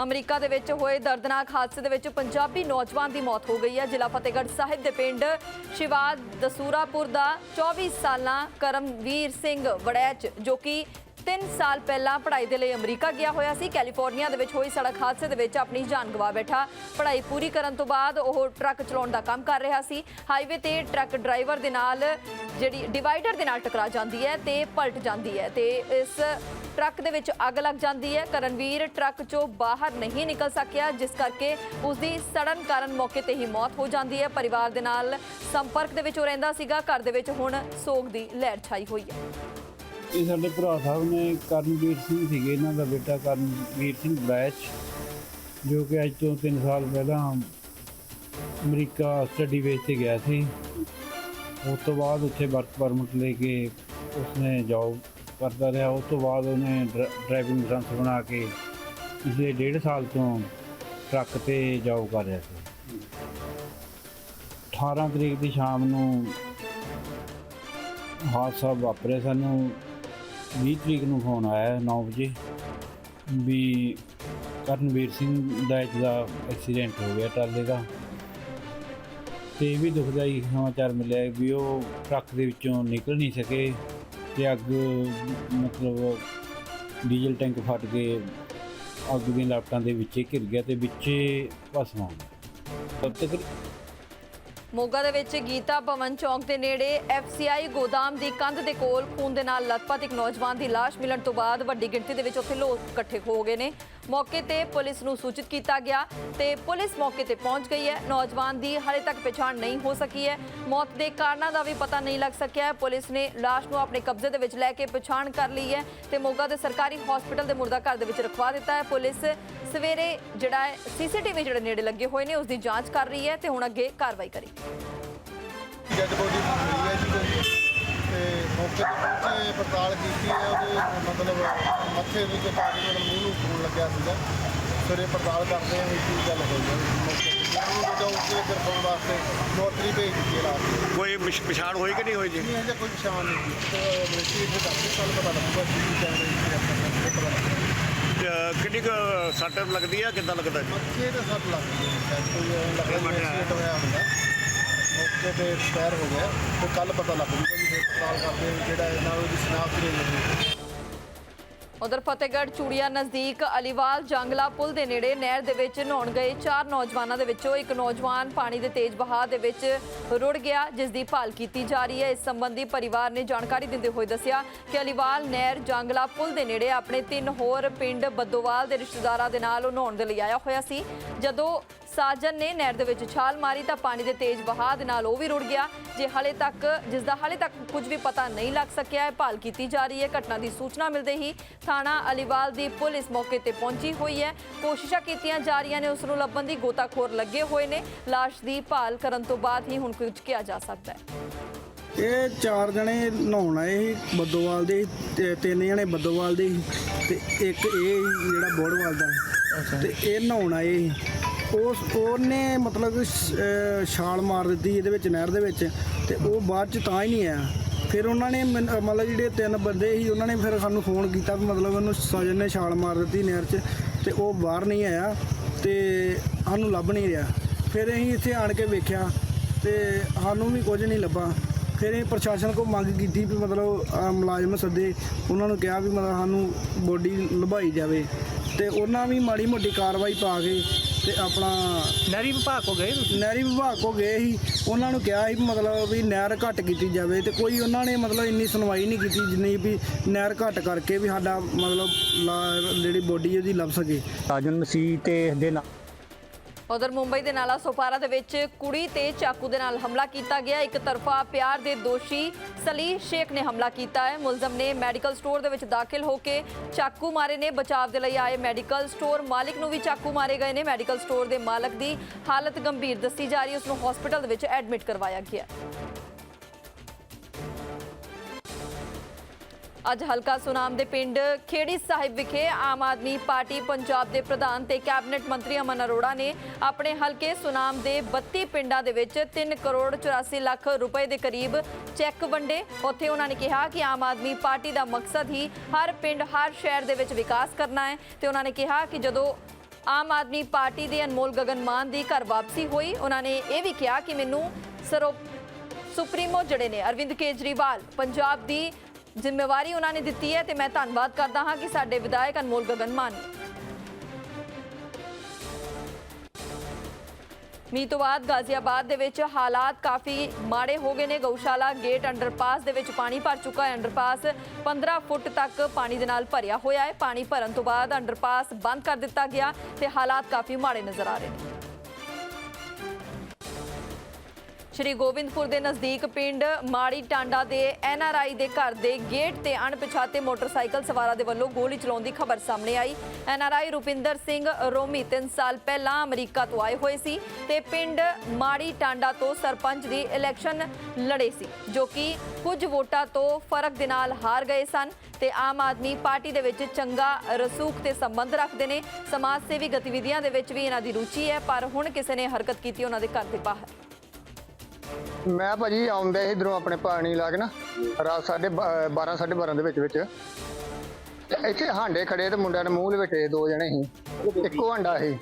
ਅਮਰੀਕਾ ਦੇ ਵਿੱਚ ਹੋਏ ਦਰਦਨਾਕ ਹਾਦਸੇ ਦੇ ਵਿੱਚ ਪੰਜਾਬੀ ਨੌਜਵਾਨ ਦੀ ਮੌਤ ਹੋ ਗਈ ਹੈ। ਜ਼ਿਲ੍ਹਾ ਫਤਿਹਗੜ੍ਹ ਸਾਹਿਬ ਦੇ ਪਿੰਡ ਸ਼ਿਵਾਦ ਦਸੂਰਾਪੁਰ ਦਾ 24 ਸਾਲਾਂ ਕਰਮਵੀਰ ਸਿੰਘ ਵੜੈਚ, ਜੋ ਕਿ 3 ਸਾਲ ਪਹਿਲਾਂ ਪੜ੍ਹਾਈ ਦੇ ਲਈ ਅਮਰੀਕਾ ਗਿਆ ਹੋਇਆ ਸੀ। ਕੈਲੀਫੋਰਨੀਆ ਦੇ ਵਿੱਚ ਹੋਈ ਸੜਕ ਹਾਦਸੇ ਦੇ ਵਿੱਚ ਆਪਣੀ ਜਾਨ ਗਵਾ ਬੈਠਾ। ਪੜ੍ਹਾਈ ਪੂਰੀ ਕਰਨ ਤੋਂ ਬਾਅਦ ਉਹ ਟਰੱਕ ਚਲਾਉਣ ਦਾ ਕੰਮ ਕਰ ਰਿਹਾ ਸੀ। ਹਾਈਵੇ ਤੇ ਟਰੱਕ ਡਰਾਈਵਰ ਦੇ ਨਾਲ ਜਿਹੜੀ ਡਿਵਾਈਡਰ ਦੇ ਨਾਲ ਟਕਰਾ ਜਾਂਦੀ ਹੈ ਤੇ ਪਲਟ ਜਾਂਦੀ ਹੈ ਤੇ ਇਸ ਟਰੱਕ ਦੇ ਵਿੱਚ ਅੱਗ ਲੱਗ ਜਾਂਦੀ ਹੈ। ਕਰਨਵੀਰ ਟਰੱਕ ਚੋਂ ਬਾਹਰ ਨਹੀਂ ਨਿਕਲ ਸਕਿਆ, ਜਿਸ ਕਰਕੇ ਉਸ ਦੀ ਸੜਨ ਕਾਰਨ ਮੌਕੇ ਤੇ ਹੀ ਮੌਤ ਹੋ ਜਾਂਦੀ ਹੈ। ਪਰਿਵਾਰ ਦੇ ਨਾਲ ਸੰਪਰਕ ਦੇ ਵਿੱਚ ਉਹ ਰਹਿੰਦਾ ਸੀਗਾ। ਘਰ ਦੇ ਵਿੱਚ ਹੁਣ ਸੋਗ ਦੀ ਲਹਿਰ ਛਾਈ ਹੋਈ ਹੈ। ਇਹ ਸਾਡੇ ਭਰਾ ਸਾਹਿਬ ਨੇ ਕਰਨਵੀਰ ਸਿੰਘ ਸੀਗੇ, ਇਹਨਾਂ ਦਾ ਬੇਟਾ ਕਰਨਵੀਰ ਸਿੰਘ ਬੈਚ ਜੋ ਕਿ ਅੱਜ ਤੋਂ 3 ਸਾਲ ਪਹਿਲਾਂ ਅਮਰੀਕਾ ਸਟੱਡੀ ਬੇਸ ਤੇ ਗਿਆ ਸੀ। ਉਸ ਤੋਂ ਬਾਅਦ ਉੱਥੇ ਵਰਕ ਪਰਮਿਟ ਲੈ ਕੇ ਉਸਨੇ ਜੌਬ ਕਰਦਾ ਰਿਹਾ। ਉਸ ਤੋਂ ਬਾਅਦ ਉਹਨੇ ਡਰਾ- ਡਰਾਈਵਿੰਗ ਲਾਇਸੈਂਸ ਬਣਾ ਕੇ ਪਿਛਲੇ ਡੇਢ ਸਾਲ ਤੋਂ ਟਰੱਕ ਤੇ ਜੌਬ ਕਰ ਰਿਹਾ ਸੀ। 18 ਤਰੀਕ ਦੀ ਸ਼ਾਮ ਨੂੰ ਹਾਦਸਾ ਵਾਪਰਿਆ ਸਾਨੂੰ। 20 ਤਰੀਕ ਨੂੰ ਫੋਨ ਆਇਆ 9 ਵਜੇ ਵੀ ਕਰਨਵੀਰ ਸਿੰਘ ਦਾ ਇੱਕ ਦਾ ਐਕਸੀਡੈਂਟ ਹੋ ਗਿਆ ਟਰਾਲੇ ਦਾ ਤੇ ਇਹ ਵੀ ਦੁਖਦਾਈ ਸਮਾਚਾਰ ਮਿਲਿਆ ਵੀ ਉਹ ਟਰੱਕ ਦੇ ਵਿੱਚੋਂ ਨਿਕਲ ਨਹੀਂ ਸਕੇ ਤੇ ਅੱਗ ਮਤਲਬ ਡੀਜ਼ਲ ਟੈਂਕ ਫਟ ਕੇ ਅੱਗ ਦੀਆਂ ਲਾਪਟਾਂ ਦੇ ਵਿੱਚ ਘਿਰ ਗਿਆ ਤੇ ਵਿੱਚੇ ਭਸਮ ਹੋ ਗਿਆ ਤਬ ਤੱਕ ਮੋਗਾ ਦੇ ਵਿੱਚ ਗੀਤਾ ਭਵਨ ਚੌਂਕ ਦੇ ਨੇੜੇ ਐਫਸੀਆਈ ਗੋਦਾਮ ਦੀ ਕੰਧ ਦੇ ਕੋਲ ਖੂਨ ਦੇ ਨਾਲ ਲਥਪਥ ਇੱਕ ਨੌਜਵਾਨ ਦੀ ਲਾਸ਼ ਮਿਲਣ ਤੋਂ ਬਾਅਦ ਵੱਡੀ ਗਿਣਤੀ ਦੇ ਵਿੱਚ ਉੱਥੇ ਲੋਕ ਇਕੱਠੇ ਹੋ ਗਏ ਨੇ। ਮੌਕੇ ਤੇ ਪੁਲਿਸ ਨੂੰ ਸੂਚਿਤ ਕੀਤਾ ਗਿਆ ਤੇ ਪੁਲਿਸ ਮੌਕੇ ਤੇ ਪਹੁੰਚ ਗਈ ਹੈ। ਨੌਜਵਾਨ ਦੀ ਹਾਲੇ ਤੱਕ ਪਛਾਣ ਨਹੀਂ ਹੋ ਸਕੀ ਹੈ। ਮੌਤ ਦੇ ਕਾਰਨਾਂ ਦਾ ਵੀ ਪਤਾ ਨਹੀਂ ਲੱਗ ਸਕਿਆ ਹੈ। ਪੁਲਿਸ ਨੇ ਲਾਸ਼ ਨੂੰ ਆਪਣੇ ਕਬਜ਼ੇ ਦੇ ਵਿੱਚ ਲੈ ਕੇ ਪਛਾਣ ਕਰ ਲਈ ਹੈ ਤੇ ਮੋਗਾ ਦੇ ਸਰਕਾਰੀ ਹਸਪੀਟਲ ਦੇ ਮੁਰਦਾ ਘਰ ਦੇ ਵਿੱਚ ਰਖਵਾ ਦਿੱਤਾ ਹੈ। ਪੁਲਿਸ ਸਵੇਰੇ ਜਿਹੜਾ ਹੈ, ਸੀਸੀਟੀਵੀ ਜਿਹੜੇ ਨੇੜੇ ਲੱਗੇ ਹੋਏ ਨੇ, ਉਸ ਦੀ ਜਾਂਚ ਕਰ ਰਹੀ ਹੈ ਤੇ ਹੁਣ ਅੱਗੇ ਕਾਰਵਾਈ ਕਰੇਗੀ ਡੈੱਡ ਬੋਡੀ ਮਿਲੀ ਹੈ ਜੀ ਮੌਕੇ ਤੇ ਪਹੁੰਚੇ ਪੜਤਾਲ ਕੀਤੀ ਹੈ ਉਹਦੇ ਮਤਲਬ ਮੱਥੇ ਦੇ ਉੱਤੇ ਪਾਣੀ ਮਤਲਬ ਮੂੰਹ ਨੂੰ ਖੂਨ ਲੱਗਿਆ ਸੀਗਾ। ਫਿਰ ਇਹ ਪੜਤਾਲ ਕਰਦੇ ਹਾਂ ਵੀ ਕੀ ਗੱਲ ਹੋਈ ਹੈ। ਮੌਕੇ ਤੇ ਉਹਨੂੰ ਜਦੋਂ ਉਸਦੇ ਗਰਫਾਉਣ ਵਾਸਤੇ ਮੋਰਚਰੀ ਭੇਜ ਦਿੱਤੀ ਕੋਈ ਪਛ- ਪਛਾਣ ਹੋਈ ਕਿ ਨਹੀਂ ਹੋਈ ਜੀ? ਨਹੀਂ ਹਜੇ ਕੋਈ ਪਛਾਣ ਨਹੀਂ ਕੀਤੀ ਤੇ ਮਿਲਟਰੀ ਇੱਥੇ ਦੱਸਦੇ ਕੱਲ ਪਤਾ ਲੱਗੂਗਾ ਕੀ ਕੈਮਰੇ ਵਿੱਚ ਆਪਾਂ ਨੂੰ ਪਤਾ ਲੱਗੂਗਾ ਅਹ ਕਿੰਨੀ ਕੁ ਸੱਟ ਲੱਗਦੀ ਆ ਕਿੱਦਾਂ ਲੱਗਦਾ ਜੀ? ਮੱਥੇ ਤੇ ਸੱਟ ਲੱਗ ਗਈ ਹੈ। ਸ਼ਾਇਦ ਕੋਈ ਲੱਗਦਾ ਜਿਵੇਂ ਹੋਇਆ ਹੁੰਦਾ ਮੌਕੇ ਤੇ ਐਕਸਪਾਇਰ ਹੋ ਗਿਆ। ਤੇ ਕੱਲ ਪਤਾ ਲੱਗ ਜੂਗਾ ਜੀ। ਪੜਤਾਲ ਕਰਦੇ ਹਾਂ, ਜਿਹੜਾ ਇਹਨਾਂ ਉਹਦੀ ਸ਼ਨਾਖਤ ਨਹੀਂ ਹੋਈ ਉਧਰ ਫਤਿਹਗੜ੍ਹ ਚੂੜੀਆ ਨਜ਼ਦੀਕ ਅਲੀਵਾਲ ਜੰਗਲਾ ਪੁਲ ਦੇ ਨੇੜੇ ਨਹਿਰ ਦੇ ਵਿੱਚ ਨਹਾਉਣ ਗਏ ਚਾਰ ਨੌਜਵਾਨਾਂ ਦੇ ਵਿੱਚੋਂ ਇੱਕ ਨੌਜਵਾਨ ਪਾਣੀ ਦੇ ਤੇਜ਼ ਵਹਾਅ ਦੇ ਵਿੱਚ ਰੁੜ ਗਿਆ, ਜਿਸ ਦੀ ਭਾਲ ਕੀਤੀ ਜਾ ਰਹੀ ਹੈ। ਇਸ ਸੰਬੰਧੀ ਪਰਿਵਾਰ ਨੇ ਜਾਣਕਾਰੀ ਦਿੰਦੇ ਹੋਏ ਦੱਸਿਆ ਕਿ ਅਲੀਵਾਲ ਨਹਿਰ ਜੰਗਲਾ ਪੁਲ ਦੇ ਨੇੜੇ ਆਪਣੇ ਤਿੰਨ ਹੋਰ ਪਿੰਡ ਬੱਦੋਵਾਲ ਦੇ ਰਿਸ਼ਤੇਦਾਰਾਂ ਦੇ ਨਾਲ ਉਹ ਨਹਾਉਣ ਦੇ ਲਈ ਆਇਆ ਹੋਇਆ ਸੀ। ਜਦੋਂ ਸਾਜਨ ਨੇ ਨਹਿਰ ਦੇ ਵਿੱਚ ਛਾਲ ਮਾਰੀ ਤਾਂ ਪਾਣੀ ਦੇ ਤੇਜ਼ ਵਹਾਅ ਦੇ ਨਾਲ ਉਹ ਵੀ ਰੁੜ ਗਿਆ। ਜੇ ਹਾਲੇ ਤੱਕ ਜਿਸ ਦਾ ਹਲੇ ਤੱਕ ਕੁਝ ਵੀ ਪਤਾ ਨਹੀਂ ਲੱਗ ਸਕਿਆ ਹੈ ਭਾਲ ਕੀਤੀ ਜਾ ਰਹੀ ਹੈ। ਘਟਨਾ ਦੀ ਸੂਚਨਾ ਮਿਲਦੇ ਹੀ ਥਾਣਾ ਅਲੀਵਾਲ ਦੀ ਪੁਲਿਸ ਮੌਕੇ ਤੇ ਪਹੁੰਚੀ ਹੋਈ ਹੈ। ਕੋਸ਼ਿਸ਼ਾਂ ਕੀਤੀਆਂ ਜਾ ਰਹੀਆਂ ਨੇ ਉਸ ਨੂੰ ਲੱਭਣ ਦੀ ਗੋਤਾਖੋਰ ਲੱਗੇ ਹੋਏ ਨੇ। ਲਾਸ਼ ਦੀ ਭਾਲ ਕਰਨ ਤੋਂ ਬਾਅਦ ਹੀ ਹੁਣ ਕੁਝ ਕਿਹਾ ਜਾ ਸਕਦਾ ਹੈ। ਇਹ ਚਾਰ ਜਣੇ ਨਹਾਉਣ ਆਏ ਸੀ ਬੱਦੋਵਾਲ ਦੇ ਸੀ, ਤੇ ਤਿੰਨ ਜਣੇ ਬੱਦੋਵਾਲ ਦੇ ਸੀ ਤੇ ਇੱਕ ਇਹ ਜਿਹੜਾ ਬੋੜਵਾਲ ਦਾ ਸੀ। ਤੇ ਇਹ ਨਹਾਉਣ ਆਏ ਸੀ। ਉਸ ਉਹਨੇ ਮਤਲਬ ਸ਼- ਛਾਲ ਮਾਰ ਦਿੱਤੀ ਇਹਦੇ ਵਿੱਚ, ਨਹਿਰ ਦੇ ਵਿੱਚ, ਤੇ ਉਹ ਬਾਅਦ ਚ ਤਾਂ ਹੀ ਨਹੀਂ ਆਇਆ। ਫਿਰ ਉਹਨਾਂ ਨੇ ਮੈਨ- ਅਹ, ਮਤਲਬ ਜਿਹੜੇ ਤਿੰਨ ਬੰਦੇ ਸੀ, ਉਹਨਾਂ ਨੇ ਫਿਰ ਸਾਨੂੰ ਫੋਨ ਕੀਤਾ ਵੀ ਮਤਲਬ ਉਹਨੂੰ ਸਜਨ ਨੇ ਛਾਲ ਮਾਰ ਦਿੱਤੀ ਨਹਿਰ 'ਚ, ਤੇ ਉਹ ਬਾਹਰ ਨਹੀਂ ਆਇਆ, ਤੇ ਸਾਨੂੰ ਲੱਭ ਨਹੀਂ ਰਿਹਾ। ਫਿਰ ਅਸੀਂ ਇੱਥੇ ਆਣ ਕੇ ਵੇਖਿਆ, ਤੇ ਸਾਨੂੰ ਵੀ ਕੁਝ ਨਹੀਂ ਲੱਭਾ। ਫਿਰ ਅਸੀਂ ਪ੍ਰਸ਼ਾਸਨ ਕੋਲ ਮੰਗ ਕੀਤੀ ਵੀ ਮਤਲਬ ਆਹ ਮੁਲਾਜ਼ਮ ਸੱਦੇ, ਉਹਨਾਂ ਨੂੰ ਕਿਹਾ ਵੀ ਮਤਲਬ ਸਾਨੂੰ ਬੋਡੀ ਲਭਾਈ ਜਾਵੇ। ਤੇ ਉਹਨਾਂ ਵੀ ਮਾੜੀ ਮੋਟੀ ਕਾਰਵਾਈ ਪਾ ਕੇ ਤੇ ਆਪਣਾ ਨਹਿਰੀ ਵਿਭਾਗ ਕੋ ਗਏ ਨਹਿਰੀ ਵਿਭਾਗ ਕੋ ਗਏ ਸੀ। ਉਹਨਾਂ ਨੂੰ ਕਿਹਾ ਸੀ ਵੀ ਮਤਲਬ ਵੀ ਨਹਿਰ ਘੱਟ ਕੀਤੀ ਜਾਵੇ ਤੇ ਕੋਈ ਉਹਨਾਂ ਨੇ ਮਤਲਬ ਇੰਨੀ ਸੁਣਵਾਈ ਨਹੀਂ ਕੀਤੀ ਜਿੰਨੀ ਵੀ ਨਹਿਰ ਘੱਟ ਕਰਕੇ ਵੀ ਸਾਡਾ ਮਤਲਬ ਲਾ- ਜਿਹੜੀ ਬੋਡੀ ਉਹਦੀ ਲੱਭ ਸਕੇ। ਸਾਜਨ ਮਸੀਹ ਤੇ ਦੇ ਨਾਲ ਉਧਰ ਮੁੰਬਈ ਦੇ ਨਾਲਾ ਸੋਪਾਰਾ ਦੇ ਵਿੱਚ ਕੁੜੀ ਤੇ ਚਾਕੂ ਦੇ ਨਾਲ ਹਮਲਾ ਕੀਤਾ ਗਿਆ। ਇੱਕ ਤਰਫਾ ਪਿਆਰ ਦੇ ਦੋਸ਼ੀ ਸਲੀ ਸ਼ੇਖ ਨੇ ਹਮਲਾ ਕੀਤਾ ਹੈ। ਮੁਲਜ਼ਮ ਨੇ ਮੈਡੀਕਲ ਸਟੋਰ ਦੇ ਵਿੱਚ ਦਾਖਲ ਹੋ ਕੇ ਚਾਕੂ ਮਾਰੇ ਨੇ। ਬਚਾਅ ਦੇ ਲਈ ਆਏ ਮੈਡੀਕਲ ਸਟੋਰ ਮਾਲਕ ਨੂੰ ਵੀ ਚਾਕੂ ਮਾਰੇ ਗਏ ਨੇ। ਮੈਡੀਕਲ ਸਟੋਰ ਦੇ ਮਾਲਕ ਦੀ ਹਾਲਤ ਗੰਭੀਰ ਦੱਸੀ ਜਾ ਰਹੀ ਹੈ। ਉਸ ਨੂੰ ਹਸਪੀਟਲ ਦੇ ਵਿੱਚ ਐਡਮਿਟ ਕਰਵਾਇਆ ਗਿਆ ਅੱਜ ਹਲਕਾ ਸੁਨਾਮ ਦੇ ਪਿੰਡ ਖੇੜੀ ਸਾਹਿਬ ਵਿਖੇ ਆਮ ਆਦਮੀ ਪਾਰਟੀ ਪੰਜਾਬ ਦੇ ਪ੍ਰਧਾਨ ਤੇ ਕੈਬਨਿਟ ਮੰਤਰੀ ਅਮਨ ਅਰੋੜਾ ਨੇ ਆਪਣੇ ਹਲਕੇ ਸੁਨਾਮ ਦੇ 32 ਪਿੰਡਾਂ ਦੇ ਵਿੱਚ 3 ਕਰੋੜ 84 ਲੱਖ ਰੁਪਏ ਦੇ ਕਰੀਬ ਚੈੱਕ ਵੰਡੇ। ਉੱਥੇ ਉਹਨਾਂ ਨੇ ਕਿਹਾ ਕਿ ਆਮ ਆਦਮੀ ਪਾਰਟੀ ਦਾ ਮਕਸਦ ਹੀ ਹਰ ਪਿੰਡ, ਹਰ ਸ਼ਹਿਰ ਦੇ ਵਿੱਚ ਵਿਕਾਸ ਕਰਨਾ ਹੈ ਤੇ ਉਹਨਾਂ ਨੇ ਕਿਹਾ ਕਿ ਜਦੋਂ ਆਮ ਆਦਮੀ ਪਾਰਟੀ ਦੇ ਅਨਮੋਲ ਗਗਨ ਮਾਨ ਦੀ ਘਰ ਵਾਪਸੀ ਹੋਈ, ਉਹਨਾਂ ਨੇ ਇਹ ਵੀ ਕਿਹਾ ਕਿ ਮੈਨੂੰ ਸਰੋ, ਸੁਪਰੀਮੋ ਜਿਹੜੇ ਨੇ, ਅਰਵਿੰਦ ਕੇਜਰੀਵਾਲ, ਪੰਜਾਬ ਦੀ ਜ਼ਿੰਮੇਵਾਰੀ ਉਹਨਾਂ ਨੇ ਦਿੱਤੀ ਹੈ ਤੇ ਮੈਂ ਧੰਨਵਾਦ ਕਰਦਾ ਹਾਂ ਕਿ ਸਾਡੇ ਵਿਧਾਇਕ ਅਨਮੋਲ ਗਗਨ ਮਾਨ ਮੀਂਹ ਤੋਂ ਬਾਅਦ ਗਾਜ਼ੀਆਬਾਦ ਦੇ ਵਿੱਚ ਹਾਲਾਤ ਕਾਫੀ ਮਾੜੇ ਹੋ ਗਏ ਨੇ। ਗਊਸ਼ਾਲਾ ਗੇਟ ਅੰਡਰਪਾਸ ਦੇ ਵਿੱਚ ਪਾਣੀ ਭਰ ਚੁੱਕਾ ਹੈ। ਅੰਡਰਪਾਸ 15 ਫੁੱਟ ਤੱਕ ਪਾਣੀ ਦੇ ਨਾਲ ਭਰਿਆ ਹੋਇਆ ਹੈ। ਪਾਣੀ ਭਰਨ ਤੋਂ ਬਾਅਦ ਅੰਡਰਪਾਸ ਬੰਦ ਕਰ ਦਿੱਤਾ ਗਿਆ ਤੇ ਹਾਲਾਤ ਕਾਫੀ ਮਾੜੇ ਨਜ਼ਰ ਆ ਰਹੇ ਨੇ। ਸ਼੍ਰੀ ਗੋਬਿੰਦਪੁਰ ਦੇ ਨਜ਼ਦੀਕ ਪਿੰਡ ਮਾੜੀ ਟਾਂਡਾ ਦੇ ਐਨਆਰਆਈ ਦੇ ਘਰ ਦੇ ਗੇਟ ਤੇ ਅਣਪਛਾਤੇ ਮੋਟਰਸਾਈਕਲ ਸਵਾਰਾਂ ਦੇ ਵੱਲੋਂ ਗੋਲੀ ਚਲਾਉਣ ਦੀ ਖਬਰ ਸਾਹਮਣੇ ਆਈ। ਐਨਆਰਆਈ ਰੁਪਿੰਦਰ ਸਿੰਘ ਰੋਮੀ 3 ਸਾਲ ਪਹਿਲਾਂ ਅਮਰੀਕਾ ਤੋਂ ਆਏ ਹੋਏ ਸੀ ਤੇ ਪਿੰਡ ਮਾੜੀ ਟਾਂਡਾ ਤੋਂ ਸਰਪੰਚ ਦੀ ਇਲੈਕਸ਼ਨ ਲੜੇ ਸੀ, ਜੋ ਕਿ ਕੁਝ ਵੋਟਾਂ ਤੋਂ ਫ਼ਰਕ ਦੇ ਨਾਲ ਹਾਰ ਗਏ ਸਨ ਤੇ ਆਮ ਆਦਮੀ ਪਾਰਟੀ ਦੇ ਵਿੱਚ ਚੰਗਾ ਰਸੂਖ ਤੇ ਸੰਬੰਧ ਰੱਖਦੇ ਨੇ। ਸਮਾਜ ਸੇਵੀ ਗਤੀਵਿਧੀਆਂ ਦੇ ਵਿੱਚ ਵੀ ਇਹਨਾਂ ਦੀ ਰੁਚੀ ਹੈ, ਪਰ ਹੁਣ ਕਿਸੇ ਨੇ ਹਰਕਤ ਕੀਤੀ ਉਹਨਾਂ ਦੇ ਘਰ ਦੇ ਬਾਹਰ। ਮੈਂ ਭਾਜੀ ਆਉਂਦਾ ਇਧਰੋਂ ਆਪਣੇ ਪਾਣੀ ਲਾ ਕੇ ਨਾ, ਰਾਤ ਸਾਢੇ 12 12:30 ਦੇ ਵਿੱਚ ਵਿੱਚ। ਤੇ ਇੱਥੇ ਹਾਂਡੇ ਖੜੇ ਤੇ ਮੁੰਡਿਆਂ ਨੇ ਮੂੰਹ ਲਵੇਟੇ ਦੋ ਜਣੇ ਸੀ, ਇੱਕੋ ਹਾਂਡਾ ਸੀ।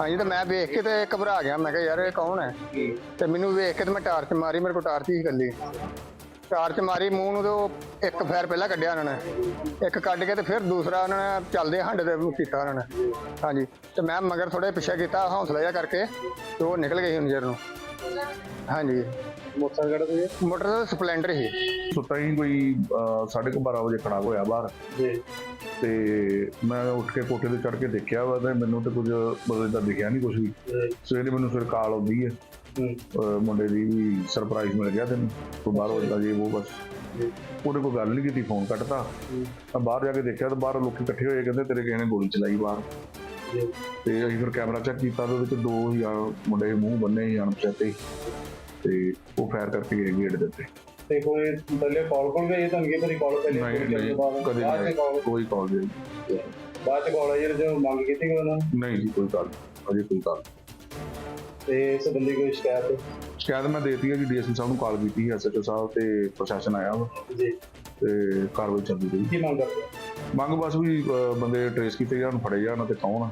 ਹਾਂਜੀ, ਤੇ ਮੈਂ ਵੇਖ ਕੇ ਤੇ ਘਬਰਾ ਗਿਆ, ਮੈਂ ਕਿਹਾ, ਯਾਰ ਇਹ ਕੌਣ ਹੈ? ਤੇ ਮੈਨੂੰ ਵੇਖ ਕੇ ਤੇ ਮੈਂ ਟਾਰਚ ਮਾਰੀ, ਮੇਰੇ ਕੋਲ ਟਾਰਚ ਹੀ ਇਕੱਲੀ। ਟਾਰਚ ਮਾਰੀ, ਮੂੰਹ ਨੂੰ ਤੇ ਉਹ ਇੱਕ ਫੈਰ ਪਹਿਲਾਂ ਕੱਢਿਆ ਉਹਨਾਂ ਨੇ। ਇੱਕ ਕੱਢ ਕੇ ਤੇ ਫਿਰ ਦੂਸਰਾ ਉਹਨਾਂ ਨੇ ਚੱਲਦੇ ਹਾਂਡੇ ਤੇ ਕੀਤਾ ਉਹਨਾਂ ਨੇ। ਹਾਂਜੀ, ਤੇ ਮੈਂ ਮਗਰ ਥੋੜੇ ਪਿੱਛੇ ਕੀਤਾ ਹੌਸਲਾ ਜਿਹਾ ਕਰਕੇ, ਤੇ ਉਹ ਨਿਕਲ ਗਏ ਸੀ ਹੁੰਜਰ ਨੂੰ। ਹਾਂਜੀ। ਮੋਟਰਸਾਈਕਲ ਮੋਟਰ ਸਪਲੈਂਡਰ ਹੀ ਸੁੱਤਾ ਹੀ ਕੋਈ ਅਹ, ਸਾਢੇ ਕੁ 12 ਵਜੇ ਖੜਾ ਹੋਇਆ ਬਾਹਰ। ਜੀ। ਤੇ ਮੈਂ ਉੱਠ ਕੇ ਕੋਠੇ ਤੇ ਚੜ ਕੇ ਦੇਖਿਆ ਵਾ ਤੇ ਮੈਨੂੰ ਤੇ ਕੁਝ ਮਤਲਬ ਦਾ ਦਿਖਿਆ ਨਹੀਂ ਕੁਝ ਵੀ। ਸਵੇਰੇ ਮੈਨੂੰ ਫਿਰ ਕਾਲ ਆਉਂਦੀ ਹੈ। ਮੁੰਡੇ ਦੀ ਵੀ ਸਰਪ੍ਰਾਈਜ਼ ਮਿਲ ਗਿਆ ਤੈਨੂੰ ਤੂੰ ਬਾਹਰ ਹੁੰਦਾ ਜੀ ਉਹ ਬਸ। ਉਹਨੇ ਕੋਈ ਗੱਲ ਨਹੀਂ ਕੀਤੀ ਫੋਨ ਕੱਟਤਾ। ਮੈਂ ਬਾਹਰ ਜਾ ਕੇ ਦੇਖਿਆ ਤਾਂ ਬਾਹਰ ਲੋਕੀ ਇਕੱਠੇ ਹੋਏ ਕਹਿੰਦੇ ਤੇਰੇ ਕਿਸੇ ਨੇ ਗੋਲੀ ਚਲਾਈ ਬਾਹਰ। ਤੇ ਅਸੀਂ ਫਿਰ ਕੈਮਰਾ ਚੈੱਕ ਕੀਤਾ ਤੇ ਉਹਦੇ ਵਿੱਚ ਦੋ ਆ ਮੁੰਡੇ ਮੂੰਹ ਬੰਨੇ ਹੀ ਅਣਪਛਾਤੇ। ਤੇ ਉਹ ਫਾਇਰ ਕਰਕੇ ਗਏ ਗੇਟ ਦੇ ਉੱਤੇ। ਤੇ ਕੋਈ ਪਹਿਲੇ ਕਾਲ ਕੋਲ ਗਏ ਤੁਹਾਨੂੰ ਕੀ ਕਰੀ ਕਾਲ ਪਹਿਲੇ ਨਹੀਂ ਨਹੀਂ ਕਦੇ ਨਹੀਂ ਕੋਈ ਕਾਲ ਨਹੀਂ ਬਾਅਦ ਚ ਕਾਲ ਆਈ ਜਦੋਂ ਮੰਗ ਕੀਤੀ ਕਿ ਉਹਨਾਂ ਨਹੀਂ ਜੀ ਕੋਈ ਕਾਲ ਅਜੇ ਕੋਈ ਕਾਲ ਤੇ ਇਸ ਬੰਦੇ ਕੋਈ ਸ਼ਿਕਾਇਤ? ਸ਼ਾਇਦ ਮੈਂ ਦੇਤੀ ਹੈ ਜੀ ਡੀਐਸਪੀ ਸਾਹਿਬ ਨੂੰ ਕਾਲ ਕੀਤੀ ਹੈ ਐਸਐਚਓ ਸਾਹਿਬ ਤੇ ਪ੍ਰਸ਼ਾਸਨ ਆਇਆ ਵਾ। ਜੀ। ਤੇ ਕਾਰਵਾਈ ਚੱਲਦੀ ਰਹੀ ਕੀ ਮੰਗ ਕਰਦੇ ਮੰਗ ਬਸ ਵੀ ਅਹ, ਬੰਦੇ ਟ੍ਰੇਸ ਕੀਤੇ ਜਾਣ ਫੜੇ ਜਾਣ ਤੇ ਕੌਣ ਆ?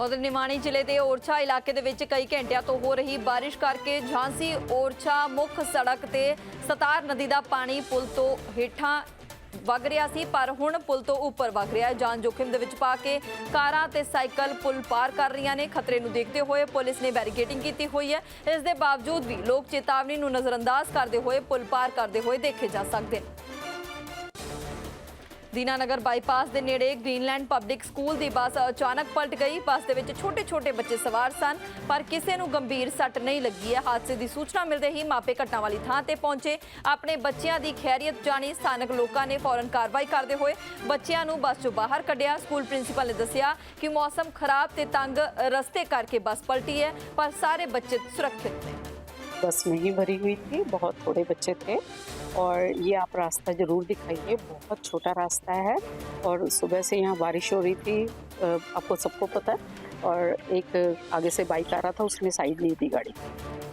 ਉਧਰ ਨਿਮਾਣੀ ਜ਼ਿਲ੍ਹੇ ਦੇ ਓਰਛਾ ਇਲਾਕੇ ਦੇ ਵਿੱਚ ਕਈ ਘੰਟਿਆਂ ਤੋਂ ਹੋ ਰਹੀ ਬਾਰਿਸ਼ ਕਰਕੇ ਝਾਂਸੀ ਓਰਛਾ ਮੁੱਖ ਸੜਕ ਤੇ ਸਤਾਰ ਨਦੀ ਦਾ ਪਾਣੀ ਪੁਲ ਤੋਂ ਹੇਠਾਂ ਵਗ ਰਿਹਾ ਸੀ ਪਰ ਹੁਣ ਪੁਲ ਤੋਂ ਉੱਪਰ ਵਗ ਰਿਹਾ ਹੈ। ਜਾਨ ਜੋਖਿਮ ਦੇ ਵਿੱਚ ਪਾ ਕੇ ਕਾਰਾਂ ਤੇ ਸਾਈਕਲ ਪੁਲ ਪਾਰ ਕਰ ਰਹੀਆਂ ਨੇ। ਖਤਰੇ ਨੂੰ ਦੇਖਦੇ ਹੋਏ ਪੁਲਿਸ ਨੇ ਬੈਰੀਕੇਡਿੰਗ ਕੀਤੀ ਹੋਈ ਹੈ। ਇਸ ਦੇ ਬਾਵਜੂਦ ਵੀ ਲੋਕ ਚੇਤਾਵਨੀ ਨੂੰ ਨਜ਼ਰਅੰਦਾਜ਼ ਕਰਦੇ ਹੋਏ ਪੁਲ ਪਾਰ ਕਰਦੇ ਹੋਏ ਦੇਖੇ ਜਾ ਸਕਦੇ ਨੇ। ਦੀਨਾਨਗਰ ਬਾਈਪਾਸ ਦੇ ਨੇੜੇ ਗ੍ਰੀਨਲੈਂਡ ਪਬਲਿਕ ਸਕੂਲ ਦੀ ਬੱਸ ਅਚਾਨਕ ਪਲਟ ਗਈ। ਬੱਸ ਦੇ ਵਿੱਚ ਛੋਟੇ-ਛੋਟੇ ਬੱਚੇ ਸਵਾਰ ਸਨ, ਪਰ ਕਿਸੇ ਨੂੰ ਗੰਭੀਰ ਸੱਟ ਨਹੀਂ ਲੱਗੀ ਹੈ। ਹਾਦਸੇ ਦੀ ਸੂਚਨਾ ਮਿਲਦੇ ਹੀ ਮਾਪੇ ਘਟਨਾ ਵਾਲੀ ਥਾਂ ਤੇ ਪਹੁੰਚੇ। ਆਪਣੇ ਬੱਚਿਆਂ ਦੀ ਖੈਰੀਅਤ ਜਾਣੀ ਸਥਾਨਕ ਲੋਕਾਂ ਨੇ ਫੌਰਨ ਕਾਰਵਾਈ ਕਰਦੇ ਹੋਏ ਬੱਚਿਆਂ ਨੂੰ ਬੱਸ ਚੋਂ ਬਾਹਰ ਕੱਢਿਆ। ਸਕੂਲ ਪ੍ਰਿੰਸੀਪਲ ਨੇ ਦੱਸਿਆ ਕਿ ਮੌਸਮ ਖਰਾਬ ਤੇ ਤੰਗ ਰਸਤੇ ਕਰਕੇ ਬੱਸ ਪਲਟੀ ਹੈ, ਪਰ ਸਾਰੇ ਬੱਚੇ ਸੁਰੱਖਿਅਤ ਨੇ। बस में ही भरी हुई थी बहुत थोड़े बच्चे थे और ये आप रास्ता ज़रूर दिखाइए बहुत छोटा रास्ता है और सुबह से यहाँ बारिश हो रही थी आपको सबको पता है और एक आगे से बाइक आ रहा था उसने साइड नहीं दी गाड़ी।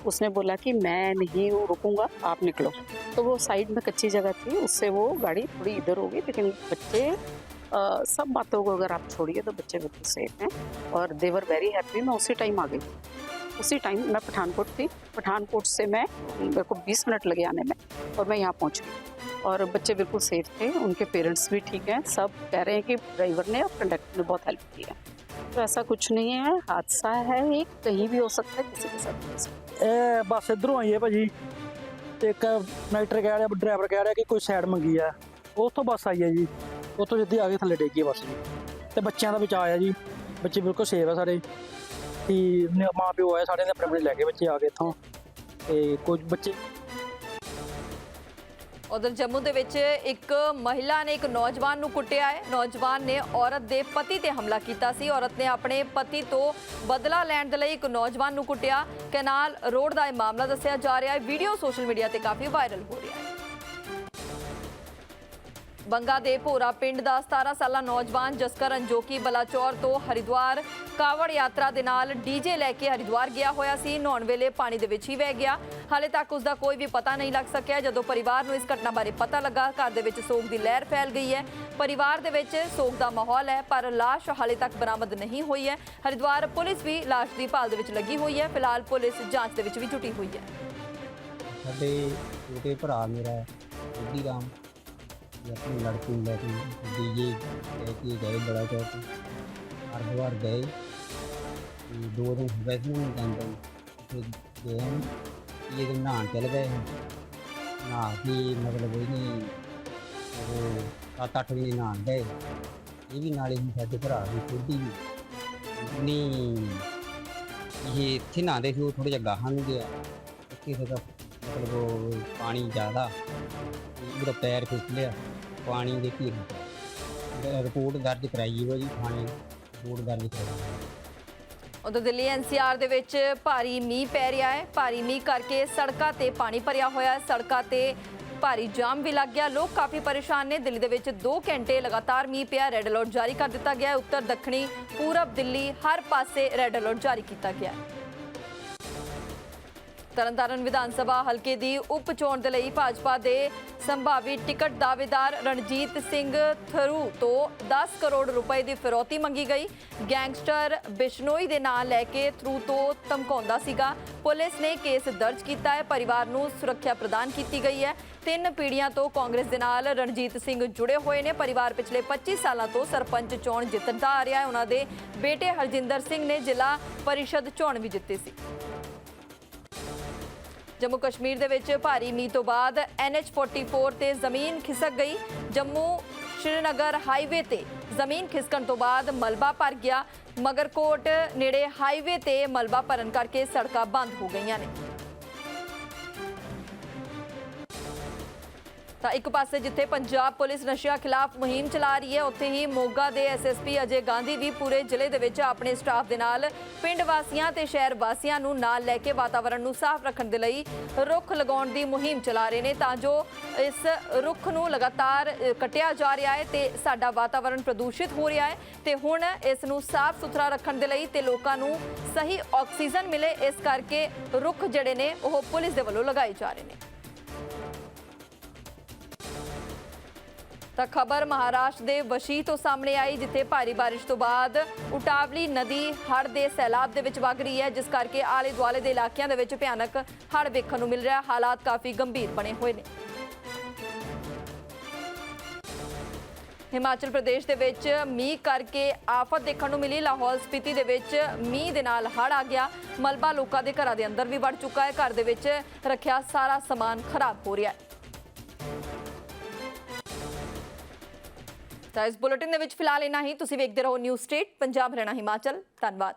उसने बोला कि मैं नहीं रुकूँगा आप निकलो। तो वो साइड में कच्ची जगह थी उससे वो गाड़ी थोड़ी इधर हो गई लेकिन बच्चे अ, सब बातों को अगर आप छोड़िए तो बच्चे बिल्कुल सेफ़ हैं और देवर वेरी हैप्पी मैं उसी टाइम आ गई। उसी टाइम मैं पठानकोट थी पठानकोट से मैं मेरे को 20 मिनट लगे आने में और मैं यहाँ पहुँच गई और बच्चे बिल्कुल सेफ थे उनके पेरेंट्स भी ठीक हैं सब कह रहे हैं कि ड्राइवर ने और कंडक्टर ने बहुत हेल्प की है तो ऐसा कुछ नहीं है हादसा है एक कहीं भी हो सकता है किसी के साथ भी हो सकता है ਇਹ ਬੱਸ ਇਧਰੋਂ ਆਈ ਹੈ ਭਾਜੀ ਤੇ ਇੱਕ ਕਨੈਕਟਰ ਕਹਿ ਰਿਹਾ ਡਰਾਈਵਰ ਕਹਿ ਰਿਹਾ ਕਿ ਕੋਈ ਸਾਈਡ ਮੰਗੀ ਆ ਉਸ ਤੋਂ ਬੱਸ ਆਈ ਹੈ ਜੀ ਉਸ ਤੋਂ ਸਿੱਧੀ ਆ ਕੇ ਥੱਲੇ ਡੇਗੀ ਬੱਸ ਜੀ ਤੇ ਬੱਚਿਆਂ ਦਾ ਬਚਾਅ ਆ ਜੀ ਬੱਚੇ ਬਿਲਕੁਲ ਸੇਫ ਆ ਸਾਰੇ ਤੇ ਮਾਂ ਪਿਓ ਆਏ, ਸਾਡੇ ਨੇ ਆਪਣੇ ਆਪਣੇ ਲੈ ਕੇ ਬੱਚੇ ਆ ਗਏ ਇੱਥੋਂ। ਤੇ ਕੁਝ ਬੱਚੇ ਉਧਰ ਜੰਮੂ ਦੇ ਵਿੱਚ ਇੱਕ ਮਹਿਲਾ ਨੇ ਇੱਕ ਨੌਜਵਾਨ ਨੂੰ ਕੁੱਟਿਆ ਹੈ। ਨੌਜਵਾਨ ਨੇ ਔਰਤ ਦੇ ਪਤੀ ਤੇ ਹਮਲਾ ਕੀਤਾ ਸੀ। ਔਰਤ ਨੇ ਆਪਣੇ ਪਤੀ ਤੋਂ ਬਦਲਾ ਲੈਣ ਦੇ ਲਈ ਇੱਕ ਨੌਜਵਾਨ ਨੂੰ ਕੁੱਟਿਆ। ਕੈਨਾਲ ਰੋਡ ਦਾ ਇਹ ਮਾਮਲਾ ਦੱਸਿਆ ਜਾ ਰਿਹਾ ਹੈ। ਵੀਡੀਓ ਸੋਸ਼ਲ ਮੀਡੀਆ ਤੇ ਕਾਫੀ ਵਾਇਰਲ ਹੋ ਰਿਹਾ ਹੈ। ਬੰਗਾ ਦੇ ਭੋਰਾ ਪਿੰਡ ਦਾ 17 ਸਾਲਾ ਨੌਜਵਾਨ ਜਸਕਰਨ ਜੋ ਕਿ ਬਲਾਚੌਰ ਤੋਂ ਹਰਿਦੁਆਰ ਕਾਵੜ ਯਾਤਰਾ ਦੇ ਨਾਲ ਡੀਜੇ ਲੈ ਕੇ ਹਰਿਦੁਆਰ ਗਿਆ ਹੋਇਆ ਸੀ। ਨਹਾਉਣ ਵੇਲੇ ਪਾਣੀ ਦੇ ਵਿੱਚ ਹੀ ਵਹਿ ਗਿਆ। ਹਾਲੇ ਤੱਕ ਉਸ ਦਾ ਕੋਈ ਵੀ ਪਤਾ ਨਹੀਂ ਲੱਗ ਸਕਿਆ। ਜਦੋਂ ਪਰਿਵਾਰ ਨੂੰ ਇਸ ਘਟਨਾ ਬਾਰੇ ਪਤਾ ਲੱਗਾ, ਘਰ ਦੇ ਵਿੱਚ ਸੋਗ ਦੀ ਲਹਿਰ ਫੈਲ ਗਈ ਹੈ। ਪਰਿਵਾਰ ਦੇ ਵਿੱਚ ਸੋਗ ਦਾ ਮਾਹੌਲ ਹੈ, ਪਰ ਲਾਸ਼ ਹਾਲੇ ਤੱਕ ਬਰਾਮਦ ਨਹੀਂ ਹੋਈ ਹੈ। ਹਰਿਦੁਆਰ ਪੁਲਿਸ ਵੀ ਲਾਸ਼ ਦੀ ਭਾਲ ਦੇ ਵਿੱਚ ਲੱਗੀ ਹੋਈ ਹੈ। ਫਿਲਹਾਲ ਪੁਲਿਸ ਜਾਂਚ ਦੇ ਵਿੱਚ ਵੀ ਜੁਟੀ ਹੋਈ ਹੈ। ਸਾਡੇ ਛੋਟੇ ਭਰਾ ਮੇਰਾ ਬੁੱਧੀ ਰਾਮ ਆਪਣੀ ਲੜਕੀ ਨੂੰ ਲੈ ਕੇ ਡੀਜੇ ਲੈ ਕੇ ਗਏ ਬੜਾ ਚੌਕ ਹਰਿਦੁਆਰ ਗਏ। ਤੇ ਦੋ ਦਿਨ ਵੈਸੇ ਨੂੰ ਜਾਂਦੇ ਤੇ ਗਏ ਹਨ ਇਹ ਦਿਨ ਨਹਾਉਣ ਚਲ ਗਏ ਹਨ ਨਹਾ ਕੇ ਮਤਲਬ ਇਹਨੇ ਉਹ ਸੱਤ ਅੱਠ ਵਜੇ ਨਹਾਉਣ ਗਏ। ਇਹ ਵੀ ਨਾਲੇ ਹੀ ਸਾਡੇ ਭਰਾ ਦੀ ਛੋਟੀ ਨਹੀਂ, ਇਹ ਇੱਥੇ ਨਹਾਉਂਦੇ ਸੀ, ਉਹ ਥੋੜ੍ਹਾ ਜਿਹਾ ਗਾਹਾਂ ਨੂੰ ਗਿਆ। ਕਿਸੇ ਦਾ ਮਤਲਬ ਉਹ ਪਾਣੀ ਜ਼ਿਆਦਾ ਉਹਦਾ ਪੈਰ ਖਿੱਚ ਲਿਆ ਦੇ ਘੇਰ ਵਿੱਚ ਰਿਪੋਰਟ ਦਰਜ ਕਰਾਈ ਹੈ ਜੀ ਥਾਣੇ ਰਿਪੋਰਟ ਦਰਜ ਕਰਾਈ ਉਧਰ ਦਿੱਲੀ ਐਨਸੀਆਰ ਦੇ ਵਿੱਚ ਭਾਰੀ ਮੀਂਹ ਪੈ ਰਿਹਾ ਹੈ। ਭਾਰੀ ਮੀਂਹ ਕਰਕੇ ਸੜਕਾਂ ਤੇ ਪਾਣੀ ਭਰਿਆ ਹੋਇਆ ਹੈ। ਸੜਕਾਂ ਤੇ ਭਾਰੀ ਜਾਮ ਵੀ ਲੱਗ ਗਿਆ। ਲੋਕ ਕਾਫੀ ਪਰੇਸ਼ਾਨ ਨੇ। ਦਿੱਲੀ ਦੇ ਵਿੱਚ 2 ਘੰਟੇ ਲਗਾਤਾਰ ਮੀਂਹ ਪਿਆ। ਰੈੱਡ ਅਲਰਟ ਜਾਰੀ ਕਰ ਦਿੱਤਾ ਗਿਆ ਹੈ। ਉੱਤਰ ਦੱਖਣੀ ਪੂਰਬ ਦਿੱਲੀ ਹਰ ਪਾਸੇ ਰੈੱਡ ਅਲਰਟ ਜਾਰੀ ਕੀਤਾ ਗਿਆ ਹੈ। ਤਰਨਤਾਰਨ ਵਿਧਾਨ ਸਭਾ ਹਲਕੇ ਦੀ ਉਪ ਚੋਣ ਦੇ ਲਈ ਭਾਜਪਾ ਦੇ ਸੰਭਾਵੀ ਟਿਕਟ ਦਾਅਵੇਦਾਰ ਰਣਜੀਤ ਸਿੰਘ ਥਰੂ ਤੋਂ 10 ਕਰੋੜ ਰੁਪਏ ਦੀ ਫਿਰੌਤੀ ਮੰਗੀ ਗਈ। ਗੈਂਗਸਟਰ ਬਿਸ਼ਨੋਈ ਦੇ ਨਾਂ ਲੈ ਕੇ ਥਰੂ ਤੋਂ ਧਮਕਾਉਂਦਾ ਸੀਗਾ। ਪੁਲਿਸ ਨੇ ਕੇਸ ਦਰਜ ਕੀਤਾ ਹੈ। ਪਰਿਵਾਰ ਨੂੰ ਸੁਰੱਖਿਆ ਪ੍ਰਦਾਨ ਕੀਤੀ ਗਈ ਹੈ। ਤਿੰਨ ਪੀੜ੍ਹੀਆਂ ਤੋਂ ਕਾਂਗਰਸ ਦੇ ਨਾਲ ਰਣਜੀਤ ਸਿੰਘ ਜੁੜੇ ਹੋਏ ਨੇ। ਪਰਿਵਾਰ ਪਿਛਲੇ 25 ਸਾਲਾਂ ਤੋਂ ਸਰਪੰਚ ਚੋਣ ਜਿੱਤਦਾ ਆ ਰਿਹਾ ਹੈ। ਉਹਨਾਂ ਦੇ ਬੇਟੇ ਹਰਜਿੰਦਰ ਸਿੰਘ ਨੇ ਜ਼ਿਲ੍ਹਾ ਪਰਿਸ਼ਦ ਚੋਣ ਵੀ ਜਿੱਤੀ ਸੀ। ਜੰਮੂ ਕਸ਼ਮੀਰ ਦੇ ਵਿੱਚ ਭਾਰੀ ਮੀਂਹ ਤੋਂ ਬਾਅਦ NH44 ਤੇ ਜ਼ਮੀਨ ਖਿਸਕ ਗਈ। ਜੰਮੂ ਸ਼੍ਰੀਨਗਰ ਹਾਈਵੇ ਤੇ ਜ਼ਮੀਨ ਖਿਸਕਣ ਤੋਂ ਬਾਅਦ ਮਲਬਾ ਭਰ ਗਿਆ। ਮਗਰਕੋਟ ਨੇੜੇ ਹਾਈਵੇ ਤੇ ਮਲਬਾ ਭਰਨ ਕਰਕੇ ਸੜਕਾਂ ਬੰਦ ਹੋ ਗਈਆਂ ਨੇ। ਤਾਂ ਇੱਕ ਪਾਸੇ ਜਿੱਥੇ ਪੰਜਾਬ ਪੁਲਿਸ ਨਸ਼ਿਆਂ ਖਿਲਾਫ ਮੁਹਿੰਮ ਚਲਾ ਰਹੀ ਹੈ, ਉੱਥੇ ਹੀ ਮੋਗਾ ਦੇ ਐਸਐਸਪੀ ਅਜੇ ਗਾਂਧੀ ਵੀ ਪੂਰੇ ਜ਼ਿਲ੍ਹੇ ਦੇ ਵਿੱਚ ਆਪਣੇ ਸਟਾਫ ਦੇ ਨਾਲ ਪਿੰਡ ਵਾਸੀਆਂ ਤੇ ਸ਼ਹਿਰ ਵਾਸੀਆਂ ਨੂੰ ਨਾਲ ਲੈ ਕੇ ਵਾਤਾਵਰਣ ਨੂੰ ਸਾਫ਼ ਰੱਖਣ ਦੇ ਲਈ ਰੁੱਖ ਲਗਾਉਣ ਦੀ ਮੁਹਿੰਮ ਚਲਾ ਰਹੇ ਨੇ ਤਾਂ ਜੋ ਇਸ ਰੁੱਖ ਨੂੰ ਲਗਾਤਾਰ ਕੱਟਿਆ ਜਾ ਰਿਹਾ ਹੈ ਤੇ ਸਾਡਾ ਵਾਤਾਵਰਣ ਪ੍ਰਦੂਸ਼ਿਤ ਹੋ ਰਿਹਾ ਹੈ ਤੇ ਹੁਣ ਇਸ ਨੂੰ ਸਾਫ਼ ਸੁਥਰਾ ਰੱਖਣ ਦੇ ਲਈ ਤੇ ਲੋਕਾਂ ਨੂੰ ਸਹੀ ਆਕਸੀਜਨ ਮਿਲੇ, ਇਸ ਕਰਕੇ ਰੁੱਖ ਜਿਹੜੇ ਨੇ ਉਹ ਪੁਲਿਸ ਦੇ ਵੱਲੋਂ ਲਗਾਏ ਜਾ ਰਹੇ ਨੇ। ਤਾਂ ਖਬਰ ਮਹਾਰਾਸ਼ਟਰ ਦੇ ਵਸ਼ੀ ਤੋਂ ਸਾਹਮਣੇ ਆਈ, ਜਿੱਥੇ ਭਾਰੀ ਬਾਰਿਸ਼ ਤੋਂ ਬਾਅਦ ਉਟਾਵਲੀ ਨਦੀ, ਹੜ੍ਹ ਦੇ ਸੈਲਾਬ ਦੇ ਵਿੱਚ ਵਗ ਰਹੀ ਹੈ, ਜਿਸ ਕਰਕੇ ਆਲੇ ਦੁਆਲੇ ਦੇ ਇਲਾਕਿਆਂ ਦੇ ਵਿੱਚ ਭਿਆਨਕ ਹੜ੍ਹ ਵੇਖਣ ਨੂੰ ਮਿਲ ਰਿਹਾ ਹਾਲਾਤ ਕਾਫੀ ਗੰਭੀਰ ਬਣੇ ਹੋਏ ਨੇ। ਹਿਮਾਚਲ ਪ੍ਰਦੇਸ਼ ਦੇ ਵਿੱਚ ਮੀਂਹ ਕਰਕੇ ਆਫਤ ਦੇਖਣ ਨੂੰ ਮਿਲੀ। ਲਾਹੌਲ ਸਪੀਤੀ ਦੇ ਵਿੱਚ ਮੀਂਹ ਦੇ ਨਾਲ ਹੜ੍ਹ ਆ ਗਿਆ। ਮਲਬਾ ਲੋਕਾਂ ਦੇ ਘਰਾਂ ਦੇ ਅੰਦਰ ਵੀ ਵੜ ਚੁੱਕਾ ਹੈ। ਘਰ ਦੇ ਵਿੱਚ ਰੱਖਿਆ ਸਾਰਾ ਸਮਾਨ ਖਰਾਬ ਹੋ ਰਿਹਾ ਹੈ। ਤਾਂ ਇਸ ਬੁਲੇਟਿਨ ਦੇ ਵਿੱਚ ਫਿਲਹਾਲ ਇੰਨਾ ਹੀ। ਤੁਸੀਂ ਵੇਖਦੇ ਰਹੋ ਨਿਊਜ਼ ਸਟੇਟ, ਪੰਜਾਬ, ਹਰਿਆਣਾ, ਹਿਮਾਚਲ। ਧੰਨਵਾਦ।